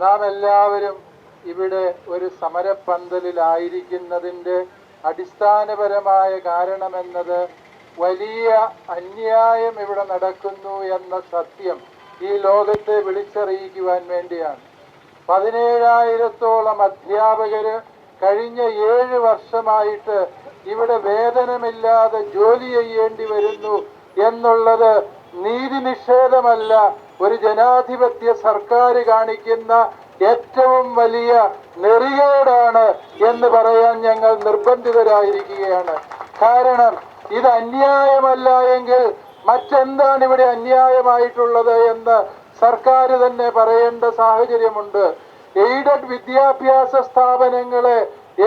നാം എല്ലാവരും ഇവിടെ ഒരു സമരപ്പന്തലിലായിരിക്കുന്നതിന്റെ അടിസ്ഥാനപരമായ കാരണമെന്നത് വലിയ അന്യായം ഇവിടെ നടക്കുന്നു എന്ന സത്യം ഈ ലോകത്തെ വിളിച്ചറിയിക്കുവാൻ വേണ്ടിയാണ്. പതിനേഴായിരത്തോളം അധ്യാപകര് കഴിഞ്ഞ ഏഴ് വർഷമായിട്ട് ഇവിടെ വേതനമില്ലാതെ ജോലി ചെയ്യേണ്ടി വരുന്നു എന്നുള്ളത് നീതി നിഷേധമല്ല ഒരു ജനാധിപത്യ സർക്കാർ കാണിക്കുന്ന ഏറ്റവും വലിയ നെറികേടാണ് എന്ന് പറയാൻ ഞങ്ങൾ നിർബന്ധിതരായിരിക്കുകയാണ്. കാരണം ഇത് അന്യായമല്ല എങ്കിൽ മറ്റെന്താണ് ഇവിടെ അന്യായമായിട്ടുള്ളത് എന്ന് സർക്കാർ തന്നെ പറയേണ്ട സാഹചര്യമുണ്ട്. എയ്ഡഡ് വിദ്യാഭ്യാസ സ്ഥാപനങ്ങളെ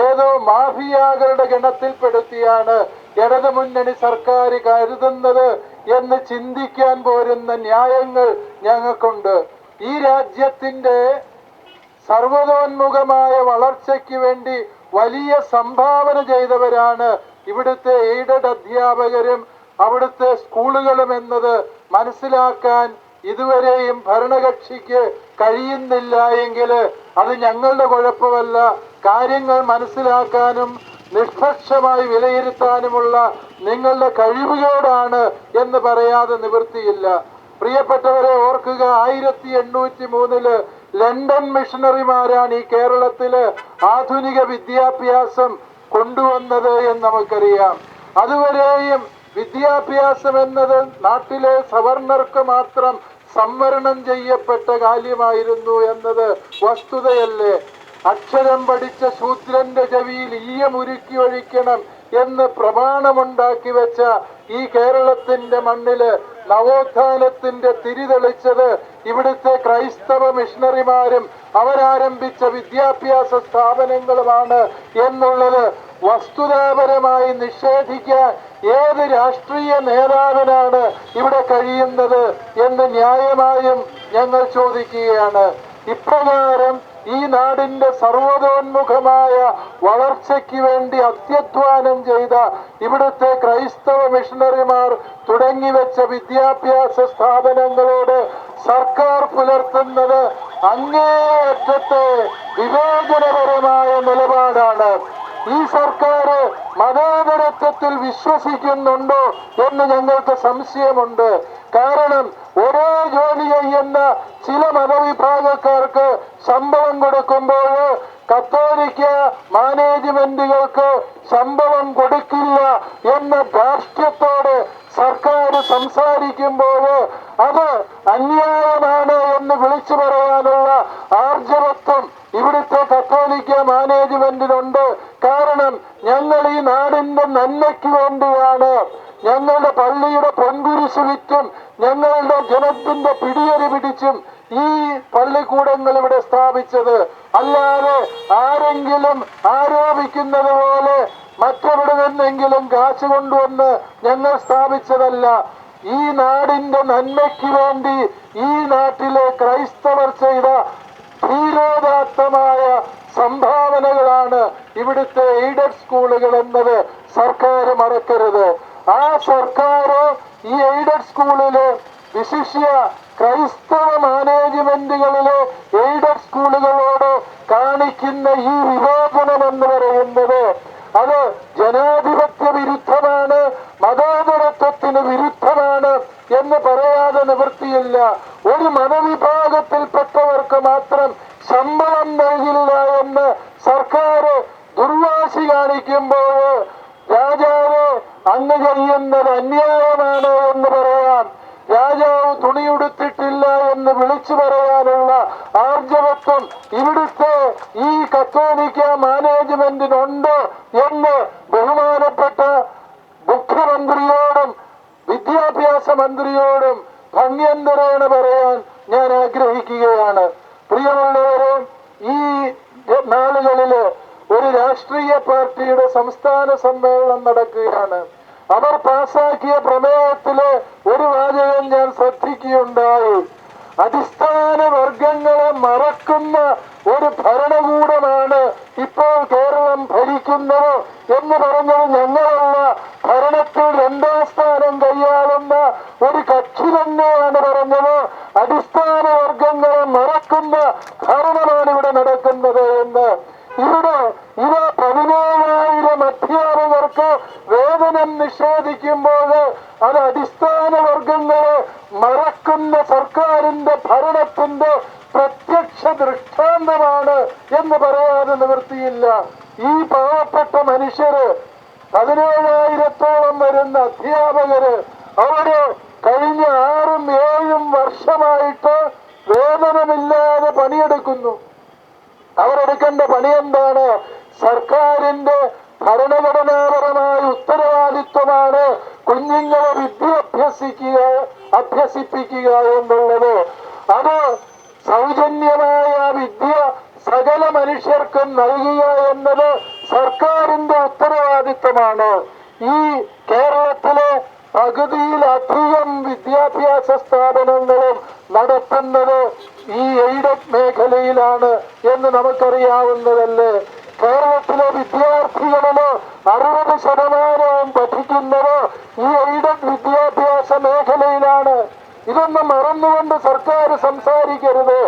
ഏതോ മാഫിയാകളുടെ ഗണത്തിൽപ്പെടുത്തിയാണ് ഇടതുമുന്നണി സർക്കാർ കരുതുന്നത് എന്ന് ചിന്തിക്കാൻ പോരുന്ന ന്യായങ്ങൾ ഞങ്ങൾക്കുണ്ട്. ഈ രാജ്യത്തിന്റെ സർവതോന്മുഖമായ വളർച്ചയ്ക്ക് വേണ്ടി വലിയ സംഭാവന ചെയ്തവരാണ് ഇവിടുത്തെ എയ്ഡഡ് അധ്യാപകരും അവിടുത്തെ സ്കൂളുകളും എന്നത് മനസ്സിലാക്കാൻ ഇതുവരെയും ഭരണകക്ഷിക്ക് കഴിയുന്നില്ല എങ്കിൽ അത് ഞങ്ങളുടെ കുഴപ്പമല്ല. കാര്യങ്ങൾ മനസ്സിലാക്കാനും നിഷ്പക്ഷമായി വിലയിരുത്താനുമുള്ള നിങ്ങളുടെ കഴിവുകേടാണ് എന്ന് പറയാതെ നിവൃത്തിയില്ല. പ്രിയപ്പെട്ടവരെ ഓർക്കുക ആയിരത്തി എണ്ണൂറ്റി മൂന്നിൽ ലണ്ടൻ മിഷണറിമാരാണ് ഈ കേരളത്തിൽ ആധുനിക വിദ്യാഭ്യാസം കൊണ്ടുവന്നത് എന്ന് നമുക്കറിയാം. അതുവരെയും വിദ്യാഭ്യാസം എന്നത് നാട്ടിലെ സവർണർക്ക് മാത്രം സംവരണം ചെയ്യപ്പെട്ട കാര്യമായിരുന്നു എന്നത് വസ്തുതയല്ലേ? അക്ഷരം പഠിച്ച ശൂദ്രന്റെ ചെവിയിൽ ഈയമുരുക്കി ഒഴിക്കണം എന്ന് പ്രമാണമുണ്ടാക്കി വെച്ച ഈ കേരളത്തിന്റെ മണ്ണിൽ നവോത്ഥാനത്തിന്റെ തിരിതെളിച്ചത് ഇവിടുത്തെ ക്രൈസ്തവ മിഷണറിമാരും അവരാരംഭിച്ച വിദ്യാഭ്യാസ സ്ഥാപനങ്ങളുമാണ് എന്നുള്ളത് വസ്തുതാപരമായി നിഷേധിക്കാൻ ഏത് രാഷ്ട്രീയ നേതാവിനാണ് ഇവിടെ കഴിയുന്നത് എന്ന് ന്യായമായും ഞങ്ങൾ ചോദിക്കുകയാണ്. ഇപ്രകാരം ഈ നാടിന്റെ സർവതോന്മുഖമായ വളർച്ചയ്ക്ക് വേണ്ടി അത്യധ്വാനം ചെയ്ത ഇവിടുത്തെ ക്രൈസ്തവ മിഷണറിമാർ തുടങ്ങിവെച്ച വിദ്യാഭ്യാസ സ്ഥാപനങ്ങളോട് സർക്കാർ പുലർത്തുന്നത് അങ്ങേയറ്റത്തെ വിവേചനപരമായ നിലപാടാണ്. ഈ സർക്കാർ മതേതരത്വത്തിൽ വിശ്വസിക്കുന്നുണ്ടോ എന്ന് ഞങ്ങൾക്ക് സംശയമുണ്ട്. കാരണം ഒരേ ജോലി ചെയ്യുന്ന ചില മതവിഭാഗക്കാർക്ക് ശമ്പളം കൊടുക്കുമ്പോൾ കത്തോലിക്ക മാനേജ്മെന്റുകൾക്ക് ശമ്പളം കൊടുക്കില്ല എന്ന ധാർഷ്ട്യത്തോട് സർക്കാർ സംസാരിക്കുമ്പോൾ അത് അന്യായമാണ് എന്ന് വിളിച്ചു പറയാനുള്ള ആർജവത്വം ഇവിടുത്തെ കത്തോലിക്ക മാനേജ്മെന്റിനുണ്ട് കാരണം ഞങ്ങൾ ഈ നാടിന്റെ നന്മയ്ക്ക് വേണ്ടിയാണ്. ഞങ്ങളുടെ പള്ളിയുടെ പൊൻകുരിശ് വിറ്റും ഞങ്ങളുടെ ജനത്തിന്റെ പിടിയരി പിടിച്ചും ഈ പള്ളിക്കൂടങ്ങൾ ഇവിടെ സ്ഥാപിച്ചത്. അല്ലാതെ ആരെങ്കിലും ആരോപിക്കുന്നത് പോലെ മറ്റെവിടെ നിന്നെങ്കിലും കാശ് കൊണ്ടുവന്ന് ഞങ്ങൾ സ്ഥാപിച്ചതല്ല. ഈ നാടിന്റെ നന്മയ്ക്ക് വേണ്ടി ഈ നാട്ടിലെ ക്രൈസ്തവർ ചെയ്ത ധീരോദാത്തമായ സംഭാവനകളാണ് ഇവിടുത്തെ എയ്ഡഡ് സ്കൂളുകൾ എന്നത്. സർക്കാർ മറക്കരുത്. ആ സർക്കാർ ഈ എയ്ഡഡ് സ്കൂളിൽ വിശിഷ്യ ക്രൈസ്തവ മാനേജ്മെന്റുകളിലെ എയ്ഡഡ് സ്കൂളുകളോട് കാണിക്കുന്ന ഈ വിവേചനം എന്ന് പറയുന്നത് അത് ജനാധിപത്യ വിരുദ്ധമാണ് മതോദരത്വത്തിന് വിരുദ്ധമാണ് എന്ന് പറയാതെ നിവൃത്തിയില്ല. ഒരു മതവിഭാഗത്തിൽപ്പെട്ടവർക്ക് മാത്രം ശമ്പളം നൽകില്ല എന്ന് സർക്കാർ ദുർവാശി കാണിക്കുമ്പോൾ രാജാവ് അങ്ങ് ചെയ്യുന്നത് അന്യായമാണ് എന്ന് പറയാൻ രാജാവ് തുണിയുടുത്തിട്ടില്ല എന്ന് വിളിച്ചു പറയാനുള്ള ആർജവത്വം ഇവിടുത്തെ ഈ കത്തോലിക്ക മാനേജ്മെന്റിനുണ്ട് എന്ന് ബഹുമാനപ്പെട്ട മുഖ്യമന്ത്രിയോടും വിദ്യാഭ്യാസ മന്ത്രിയോടും ഭംഗ്യന്തരേണ പറയാൻ ഞാൻ ആഗ്രഹിക്കുകയാണ്. പ്രിയമുള്ളവരെ ഈ നാളുകളിൽ ഒരു രാഷ്ട്രീയ പാർട്ടിയുടെ സംസ്ഥാന സമ്മേളനം നടക്കുകയാണ്. അവർ പാസാക്കിയ പ്രമേയത്തിൽ ഒരു വാചകം ഞാൻ ശ്രദ്ധിക്കുകയുണ്ടായി. അടിസ്ഥാന വർഗങ്ങളെ മറക്കുന്ന ഒരു ഭരണകൂടമാണ് ഇപ്പോൾ കേരളം ഭരിക്കുന്നത് എന്ന് പറഞ്ഞത് ഞങ്ങളുള്ള ഭരണത്തിൽ രണ്ടാം സ്ഥാനം കൈയാളുന്ന ഒരു കക്ഷി തന്നെയാണ് പറഞ്ഞത്. അടിസ്ഥാന വർഗങ്ങളെ മറക്കുന്ന ഭരണമാണ് ഇവിടെ നടക്കുന്നത് എന്ന്. ഇവിടെ ഇവ പതിനേഴായിരം അധ്യാപകർക്ക് വേതനം നിഷേധിക്കുമ്പോൾ അത് അടിസ്ഥാന വർഗങ്ങളെ മറക്കുന്ന സർക്കാരിന്റെ ഭരണത്തിന്റെ പ്രത്യക്ഷ ദൃഷ്ടാന്തമാണ് എന്ന് പറയാതെ നിവൃത്തിയില്ല. ഈ പാവപ്പെട്ട മനുഷ്യര് പതിനേഴായിരത്തോളം വരുന്ന അധ്യാപകര് അവർ കഴിഞ്ഞ ആറും ഏഴും വർഷമായിട്ട് വേതനമില്ലാതെ പണിയെടുക്കുന്നു. അവരെടുക്കേണ്ട പണി എന്താണ് സർക്കാരിന്റെ ഭരണഘടനാപരമായ ഉത്തരവാദിത്വമാണ് കുഞ്ഞുങ്ങളെ വിദ്യ അഭ്യസിക്കുക അഭ്യസിപ്പിക്കുക എന്നുള്ളത്. അത് സൗജന്യമായ വിദ്യ സകല മനുഷ്യർക്കും നൽകുക എന്നത് സർക്കാരിന്റെ ഉത്തരവാദിത്വമാണ്. ഈ കേരളത്തിലെ പകുതിയിലധികം വിദ്യാഭ്യാസ സ്ഥാപനങ്ങളും നടത്തുന്നത് ഈ എയ്ഡഡ് മേഖലയിലാണ് എന്ന് നമുക്കറിയാവുന്നതല്ലേ? കേരളത്തിലെ വിദ്യാർത്ഥികളിൽ അറുപത് ശതമാനവും പഠിക്കുന്നത് ഈ എയ്ഡഡ് വിദ്യാഭ്യാസ മേഖലയിലാണ്. ഇതൊന്നും മറന്നുകൊണ്ട് സർക്കാർ സംസാരിക്കരുത്.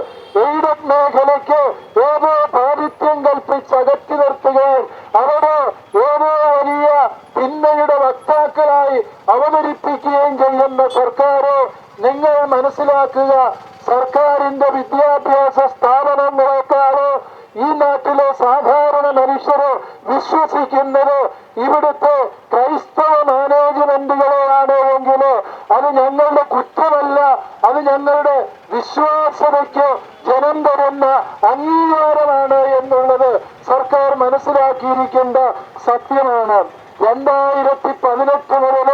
എയ്ഡഡ് മേഖലയ്ക്ക് ഏതോ പാതിത്യം കൽപ്പിച്ച് അകറ്റി നിർത്തുകയും അവിടെ ഏതോ വലിയ തിന്മയുടെ വക്താക്കളായി അവതരിപ്പിക്കുകയും ചെയ്യുന്ന സർക്കാർ നിങ്ങൾ മനസ്സിലാക്കുക. സർക്കാരിന്റെ വിദ്യാഭ്യാസ സ്ഥാപനങ്ങളെക്കാൾ ഈ നാട്ടിലെ സാധാരണ മനുഷ്യര് വിശ്വസിക്കുന്നത് ഇവിടുത്തെ ക്രൈസ്തവ മാനേജ്മെന്റുകളെയാണ് എങ്കിൽ അത് ഞങ്ങളുടെ കുറ്റമല്ല അത് ഞങ്ങളുടെ വിശ്വാസതയ്ക്ക് ജനം തരുന്ന അംഗീകാരമാണ് എന്നുള്ളത് സർക്കാർ മനസ്സിലാക്കിയിരിക്കേണ്ട സത്യമാണ്. രണ്ടായിരത്തി പതിനെട്ട് മുതൽ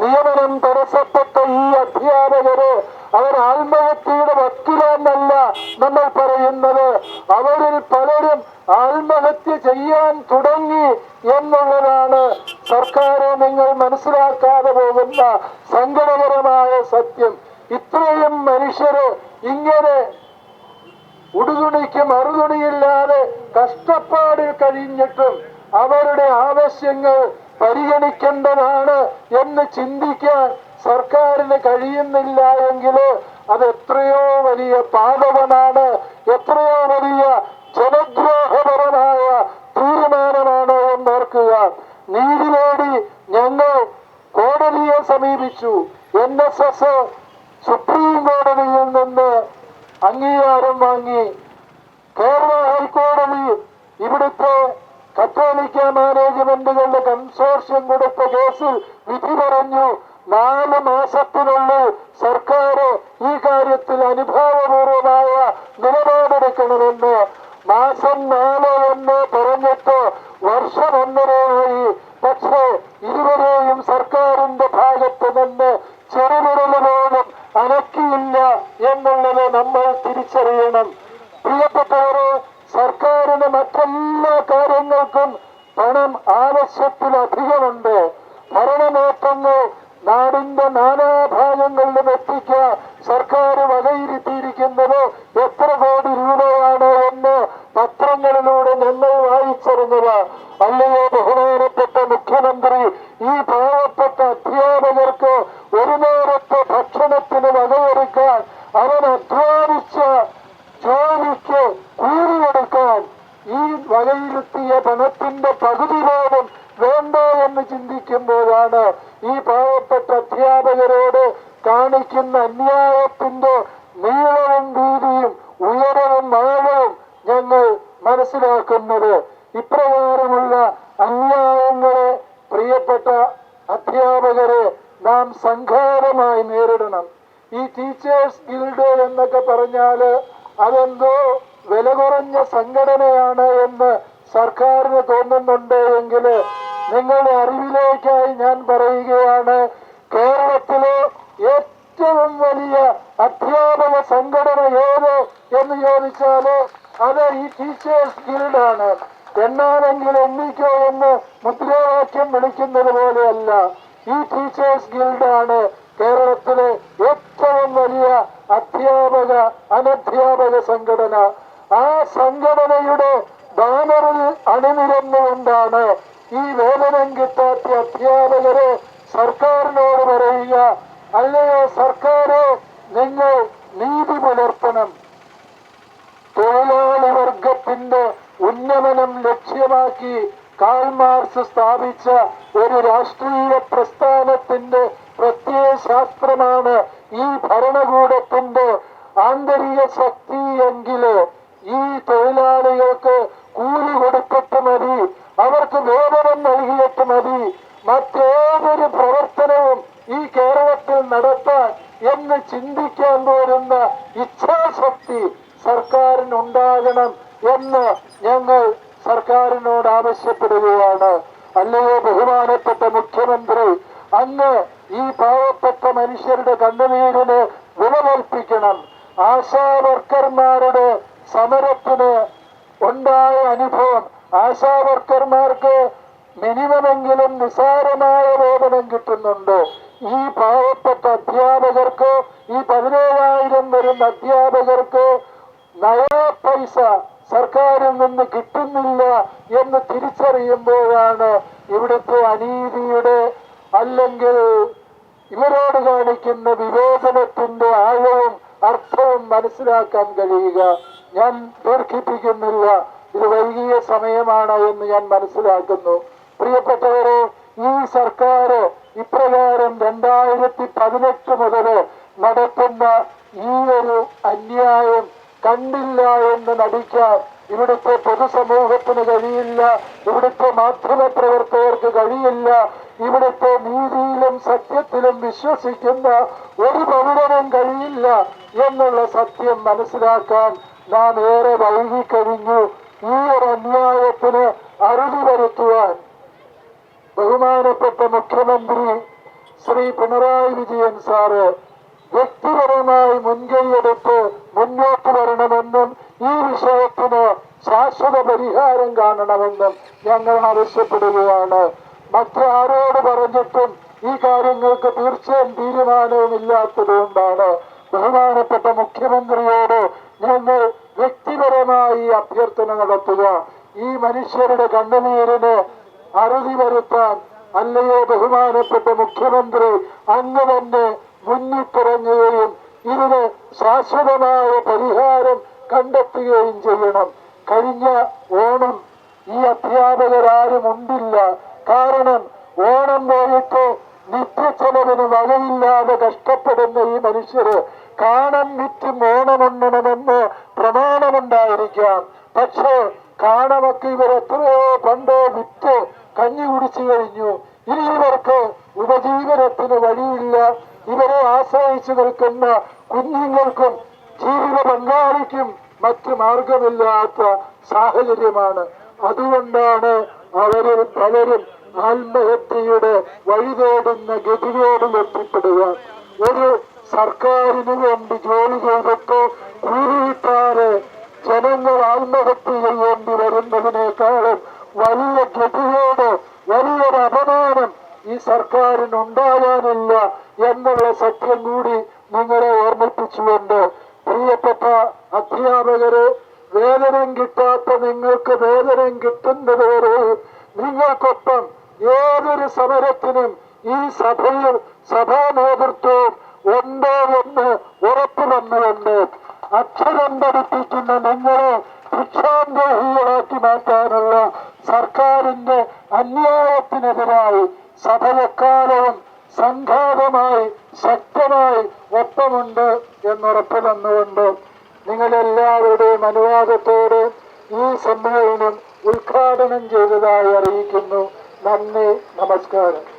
നിയമനം തടസ്സപ്പെട്ട ചെയ്യാൻ തുടങ്ങി എന്നുള്ളതാണ് സർക്കാരെ നിങ്ങൾ മനസ്സിലാക്കാതെ പോകുന്ന സങ്കടകരമായ സത്യം. ഇത്രയും മനുഷ്യര് ഇങ്ങനെ ഉടുതുണിക്ക് മറുതുണിയില്ലാതെ കഷ്ടപ്പാടിൽ കഴിഞ്ഞിട്ടും അവരുടെ ആവശ്യങ്ങൾ പരിഗണിക്കേണ്ടതാണ് എന്ന് ചിന്തിക്കാൻ സർക്കാരിന് കഴിയുന്നില്ല എങ്കിൽ അത് എത്രയോ വലിയ പാതകമാണ് എത്രയോ വലിയ ജനദ്രോഹപരമായ സമീപിച്ചു എൻ എസ് എസ് സുപ്രീം കോടതിയിൽ നിന്ന് അംഗീകാരം വാങ്ങി. കേരള ഹൈക്കോടതി ഇവിടുത്തെ കത്തോലിക്ക മാനേജ്മെന്റുകളുടെ കൺസോർഷ്യം കൊടുത്ത കേസിൽ വിധി പറഞ്ഞു. നാല് മാസത്തിനുള്ളിൽ സർക്കാർ ഈ കാര്യത്തിൽ അനുഭാവപൂർവമായ ചിന്തിക്കുമ്പോഴാണ് ഈ പാവപ്പെട്ട അധ്യാപകരോട് കാണിക്കുന്ന അന്യായത്തിന്റെ നീളവും വീതിയും ഉയരവും ആഴവും ഞങ്ങൾ മനസ്സിലാക്കുന്നത്. ഇപ്രകാരമുള്ള അന്യായങ്ങളെ പ്രിയപ്പെട്ട അധ്യാപകരെ നാം സംഘാതമായി നേരിടണം. ഈ ടീച്ചേഴ്സ് ഗിൽഡ് എന്നൊക്കെ പറഞ്ഞാൽ അതെന്തോ വില കുറഞ്ഞ സംഘടനയാണ് എന്ന് സർക്കാരിന് തോന്നുന്നുണ്ട് എങ്കിൽ നിങ്ങളുടെ അറിവിലേക്കായി ഞാൻ പറയുകയാണ് കേരളത്തിലെ ഏറ്റവും വലിയ അധ്യാപക സംഘടന ഏത് എന്ന് ചോദിച്ചാൽ അത് ഈ ടീച്ചേഴ്സ് ഗിൽഡാണ്. എന്നാണെങ്കിൽ എണ്ണിക്കോ എന്ന് മുദ്രാവാക്യം വിളിക്കുന്നത് പോലെയല്ല. ഈ ടീച്ചേഴ്സ് ഗിൽഡാണ് കേരളത്തിലെ ഏറ്റവും വലിയ അധ്യാപക അനധ്യാപക സംഘടന. ആ സംഘടനയുടെ ബാനറിൽ അണിനിരന്നുകൊണ്ടാണ് ഈ വേതനം കിട്ടാത്ത അധ്യാപകരെ സർക്കാരിനോട് പറയുക അല്ലയോ സർക്കാരെ നിങ്ങൾ നീതി പുലർത്തണം. തൊഴിലാളി വർഗത്തിന്റെ ഉന്നമനം ലക്ഷ്യമാക്കി കാൽമാർസ് സ്ഥാപിച്ച ഒരു രാഷ്ട്രീയ പ്രസ്ഥാനത്തിന്റെ പ്രത്യയ ശാസ്ത്രമാണ് ഈ ഭരണകൂടത്തിന്റെ ആന്തരിക ശക്തി ഈ തൊഴിലാളികൾക്ക് കൂലി കൊടുത്തിട്ട് മതി. അവർക്ക് വേതനം നൽകിയിട്ട് മതി. മറ്റേതൊരു പ്രവർത്തനവും ഈ കേരളത്തിൽ നടത്താൻ എന്ന് ചിന്തിക്കാൻ പോരുന്ന ഇച്ഛാശക്തി സർക്കാരിനുണ്ടാകണം എന്ന് ഞങ്ങൾ സർക്കാരിനോട് ആവശ്യപ്പെടുകയാണ്. അല്ലയോ ബഹുമാനപ്പെട്ട മുഖ്യമന്ത്രി അങ്ങ് ഈ പാവപ്പെട്ട മനുഷ്യരുടെ കണ്ണുനീരിന് വില കൽപ്പിക്കണം ആശാ വർക്കർമാരുടെ സമരത്തിന് ഉണ്ടായ അനുഭവം ആശാ വർക്കർമാർക്ക് മിനിമമെങ്കിലും നിസാരമായ വേതനം കിട്ടുന്നുണ്ടോ. ഈ പാവപ്പെട്ട അധ്യാപകർക്ക് ഈ പതിനേഴായിരം വരുന്ന അധ്യാപകർക്ക് നയാ പൈസ സർക്കാരിൽ നിന്ന് കിട്ടുന്നില്ല എന്ന് തിരിച്ചറിയുമ്പോഴാണ് ഇവിടുത്തെ അനീതിയുടെ അല്ലെങ്കിൽ ഇവരോട് കാണിക്കുന്ന വിവേചനത്തിന്റെ ആഴവും അർത്ഥവും മനസ്സിലാക്കാൻ കഴിയുക. ഞാൻ ദീർഘിപ്പിക്കുന്നില്ല. ഇത് വൈകിയ സമയമാണ് എന്ന് ഞാൻ മനസ്സിലാക്കുന്നു. പ്രിയപ്പെട്ടവരെ ഈ സർക്കാർ ഇപ്രകാരം രണ്ടായിരത്തി പതിനെട്ട് മുതൽ നടത്തുന്ന ഈ ഒരു അന്യായം കണ്ടില്ല എന്ന് നടിക്കാൻ ഇവിടുത്തെ പൊതുസമൂഹത്തിന് കഴിയില്ല. ഇവിടുത്തെ മാധ്യമ പ്രവർത്തകർക്ക് കഴിയില്ല. ഇവിടുത്തെ നീതിയിലും സത്യത്തിലും വിശ്വസിക്കുന്ന ഒരു പൗരനും കഴിയില്ല എന്നുള്ള സത്യം മനസ്സിലാക്കാൻ നാം ഏറെ വൈകിക്കഴിഞ്ഞു ഈ ഒരു അന്യായത്തിന് അറുതി വരുത്തുവാൻ ബഹുമാനപ്പെട്ട മുഖ്യമന്ത്രി ശ്രീ പിണറായി വിജയൻ സാറ് വ്യക്തിപരമായി മുൻകൈയെടുത്ത് മുന്നോട്ട് വരണമെന്നും ഈ വിഷയത്തിന് ശാശ്വത പരിഹാരം കാണണമെന്നും ഞങ്ങൾ ആവശ്യപ്പെടുകയാണ്. മറ്റാരോട് പറഞ്ഞിട്ടും ഈ കാര്യങ്ങൾക്ക് തീർച്ചയായും തീരുമാനവും ഇല്ലാത്തതുകൊണ്ടാണ് ബഹുമാനപ്പെട്ട മുഖ്യമന്ത്രിയോട് ഞങ്ങൾ വ്യക്തിപരമായി അഭ്യർത്ഥന നടത്തുക ഈ മനുഷ്യരുടെ കണ്ണുനീരിന് അറുതി വരുത്താൻ അല്ലയോ ബഹുമാനപ്പെട്ട മുഖ്യമന്ത്രി അങ്ങ് തന്നെ മുന്നിട്ടിറങ്ങുകയും ഇതിന് ശാശ്വതമായ പരിഹാരം കണ്ടെത്തുകയും ചെയ്യണം. കഴിഞ്ഞ ഓണം ഈ അധ്യാപകരാരും ഉണ്ടില്ല. കാരണം ഓണം പോയിട്ട് നിത്യച്ചെലവിന് വകയില്ലാതെ കഷ്ടപ്പെടുന്ന ഈ മനുഷ്യര് കാണം വിറ്റും ഓണമുണ്ണണമെന്ന് പ്രമാണമുണ്ടായിരിക്കാം. പക്ഷേ കാണമൊക്കെ ഇവർ എത്രയോ പണ്ടോ വിറ്റ് കഞ്ഞി കുടിച്ചു കഴിഞ്ഞു. ഇനി ഇവർക്ക് ഉപജീവനത്തിന് വഴിയില്ല. ഇവരെ ആശ്രയിച്ചു നിൽക്കുന്ന കുഞ്ഞുങ്ങൾക്കും ജീവിത പങ്കാളിക്കും മറ്റു മാർഗമില്ലാത്ത സാഹചര്യമാണ്. അതുകൊണ്ടാണ് അവരിൽ പലരും ആത്മഹത്യയുടെ വഴിതേടുന്ന ഗതികേടിൽ എത്തിപ്പെടുക. ഒരു സർക്കാരിന് വേണ്ടി ജോലി ചെയ്തിട്ട് കൂലിയിട്ടാറ് ജനങ്ങൾ ആത്മഹത്യ ചെയ്യേണ്ടി വരുന്നതിനേക്കാളും വലിയ ഗതികേട് വലിയൊരു അപമാനം ഈ സർക്കാരിന് ഉണ്ടാകാനില്ല എന്നുള്ള സത്യം കൂടി നിങ്ങളെ ഓർമ്മിപ്പിച്ചുകൊണ്ട് പ്രിയപ്പെട്ട അധ്യാപകരെ വേതനം കിട്ടാത്ത നിങ്ങൾക്ക് വേതനം കിട്ടുന്നതുവരെ നിങ്ങൾക്കൊപ്പം ഏതൊരു സമരത്തിനും ഈ സഭയിൽ സഭാ നേതൃത്വവും ഉണ്ടോ എന്ന് ഉറപ്പു വന്നുകൊണ്ട് അക്ഷരം പഠിപ്പിക്കുന്ന നിങ്ങളെ ഭിക്ഷാന്തോഹികളാക്കി മാറ്റാനുള്ള സർക്കാരിന്റെ അന്യായത്തിനെതിരായി സഭയെക്കാലവും സംഘാതമായി ശക്തമായി ഒപ്പമുണ്ട് എന്നുറപ്പ് തന്നുകൊണ്ട് നിങ്ങളെല്ലാവരുടെയും അനുവാദത്തോടെ ഈ സമ്മേളനം ഉദ്ഘാടനം ചെയ്തതായി അറിയിക്കുന്നു. नमस्कार।